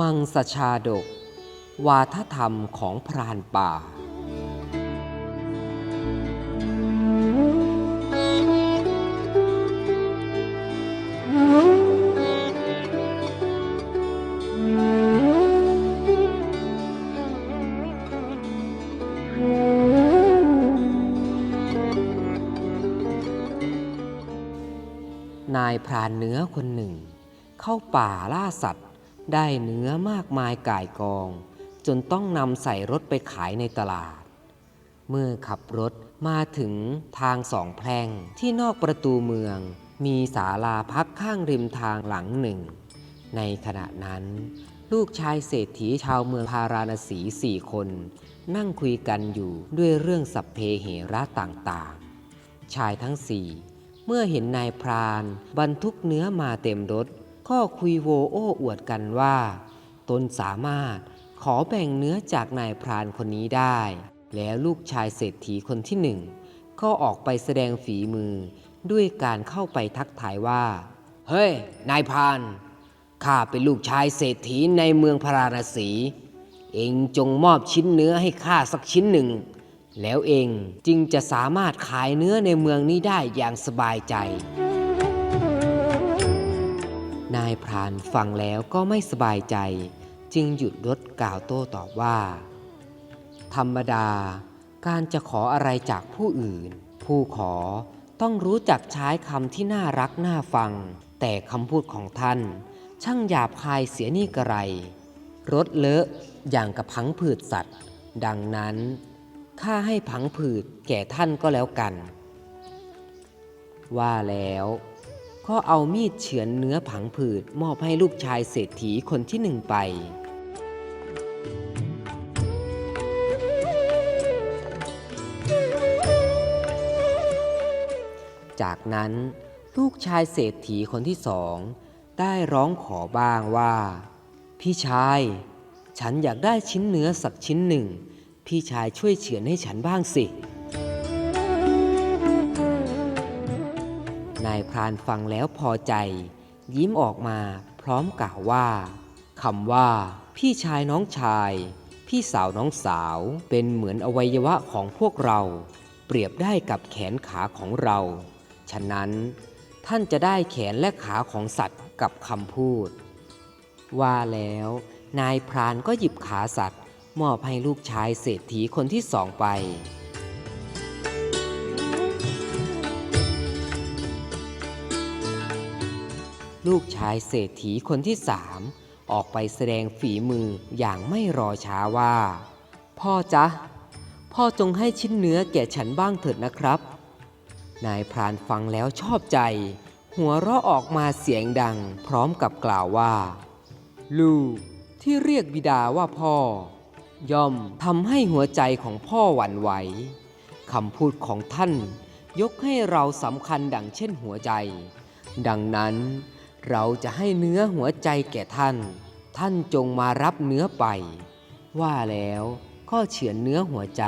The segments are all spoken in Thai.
มังสชาดก วาทธรรมของพรานป่า นายพรานเนื้อคนหนึ่ง เข้าป่าล่าสัตว์ ได้เนื้อมากมายก่ายกอง จนต้องนำใส่รถไปขายในตลาด เมื่อขับรถมาถึงทางสองแพร่งที่นอกประตูเมือง มีศาลาพักข้างริมทางหลังหนึ่ง ในขณะนั้น ลูกชายเศรษฐีชาวเมืองพาราณสีสี่คน นั่งคุยกันอยู่ด้วยเรื่องสัพเพเหระต่างๆ ชายทั้งสี่เมื่อเห็นนายพราน บรรทุกเนื้อมาเต็มรถ ก็คุยโวโอ้อวดกันว่า ตนสามารถขอแบ่งเนื้อจากนายพรานคนนี้ได้ แล้วลูกชายเศรษฐีคนที่หนึ่งก็ออกไปแสดงฝีมือด้วยการเข้าไปทักทายว่า เฮ้ย นายพราน ข้าเป็นลูกชายเศรษฐีในเมืองพาราณสี เองจงมอบชิ้นเนื้อให้ข้าสักชิ้นหนึ่ง แล้วเองจึงจะสามารถขายเนื้อในเมืองนี้ได้อย่างสบายใจ นายพรานฟังแล้วก็ไม่สบายใจ จึงหยุดรถกล่าวโต้ตอบว่า ธรรมดา การจะขออะไรจากผู้อื่น ผู้ขอต้องรู้จักใช้คำที่น่ารักน่าฟัง แต่คำพูดของท่าน ช่างหยาบคายเสียนี่กระไร รถเลอะอย่างกับพังผืดสัตว์ ดังนั้นข้าให้พังผืดแก่ท่านก็แล้วกัน ว่าแล้ว ก็เอามีดเฉือนเนื้อผังผืดมอบให้ลูกชายเศรษฐีคนที่หนึ่งไป จากนั้นลูกชายเศรษฐีคนที่สองได้ร้องขอบ้างว่า พี่ชาย ฉันอยากได้ชิ้นเนื้อสักชิ้นหนึ่ง พี่ชายช่วยเฉือนให้ฉันบ้างสิ นายพรานฟังแล้วพอใจ ยิ้มออกมาพร้อมกล่าวว่าคำว่า พี่ชายน้องชาย พี่สาวน้องสาวเป็นเหมือนอวัยวะของพวกเรา เปรียบได้กับแขนขาของเรา ฉะนั้นท่านจะได้แขนและขาของสัตว์กับคำพูด ว่าแล้ว นายพรานก็หยิบขาสัตว์ มอบให้ลูกชายเศรษฐีคนที่สองไป ลูกชายเศรษฐีคนที่สามออกไปแสดงฝีมืออย่างไม่รอช้าว่า พ่อจ๊ะ พ่อจงให้ชิ้นเนื้อแก่ฉันบ้างเถิดนะครับ นายพรานฟังแล้วชอบใจ หัวเราะออกมาเสียงดังพร้อมกับกล่าวว่า ลูกที่เรียกบิดาว่าพ่อ ย่อมทำให้หัวใจของพ่อหวั่นไหวคำพูดของท่านยกให้เราสำคัญดังเช่นหัวใจ ดังนั้น เราจะให้เนื้อหัวใจแก่ท่าน ท่านจงมารับเนื้อไป ว่าแล้วก็เฉือนเนื้อหัวใจ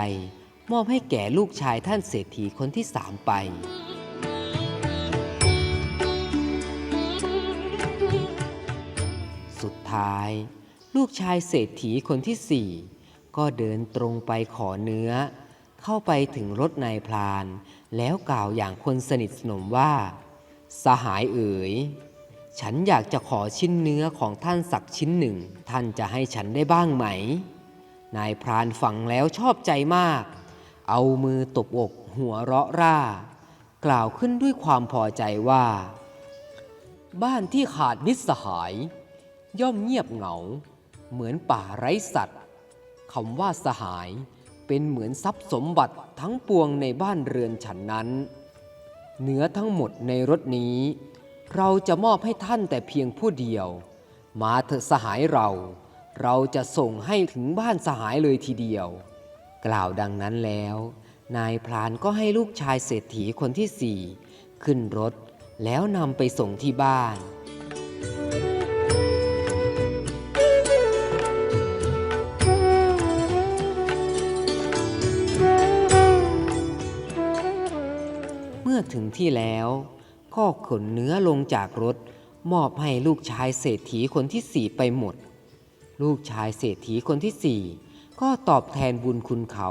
มอบให้แก่ลูกชายท่านเศรษฐีคนที่สามไป สุดท้าย ลูกชายเศรษฐีคนที่สี่ก็เดินตรงไปขอเนื้อ เข้าไปถึงรถนายพลาน แล้วกล่าวอย่างคนสนิทสนมว่า สหายเอ๋ย ฉันอยากจะขอชิ้นเนื้อของท่านสักชิ้นหนึ่ง ท่านจะให้ฉันได้บ้างไหม นายพรานฟังแล้วชอบใจมาก เอามือตบอกหัวเราะร่า กล่าวขึ้นด้วยความพอใจว่า บ้านที่ขาดมิตรสหาย ย่อมเงียบเหงา เหมือนป่าไร้สัตว์คำว่าสหายเป็นเหมือนทรัพย์สมบัติทั้งปวงในบ้านเรือนฉันนั้น เนื้อทั้งหมดในรถนี้ เราจะมอบให้ท่านแต่เพียงผู้เดียว มาเถอะสหายเรา เราจะส่งให้ถึงบ้านสหายเลยทีเดียว กล่าวดังนั้นแล้ว นายพรานก็ให้ลูกชายเศรษฐีคนที่สี่ขึ้นรถแล้วนำไปส่งที่บ้าน เมื่อถึงที่แล้ว ก็ขนเนื้อลงจากรถ มอบให้ลูกชายเศรษฐีคนที่สี่ไปหมด ลูกชายเศรษฐีคนที่สี่ก็ตอบแทนบุญคุณเขา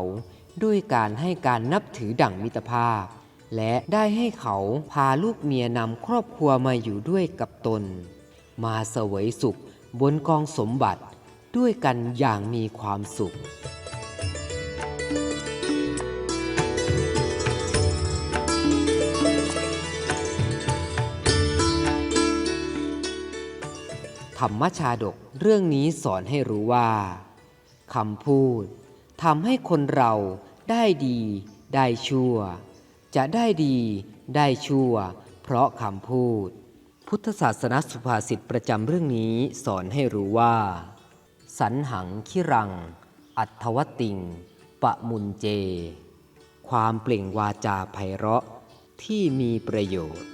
ด้วยการให้การนับถือดั่งมิตรภาพ และได้ให้เขาพาลูกเมียนำครอบครัวมาอยู่ด้วยกับตน มาเสวยสุขบนกองสมบัติด้วยกันอย่างมีความสุข รรมชาดกเรื่องนี้สอนให้รู้ว่าคำพูดทำให้คนเราได้ดี ได้ชั่ว จะได้ดี ได้ชั่ว เพราะคำพูด พุทธศาสนสุภาษิตประจำเรื่องนี้สอนให้รู้ว่า สันหังคิรัง อัทวติง ปะมุนเจ ความเปล่งวาจาไพเราะที่มีประโยชน์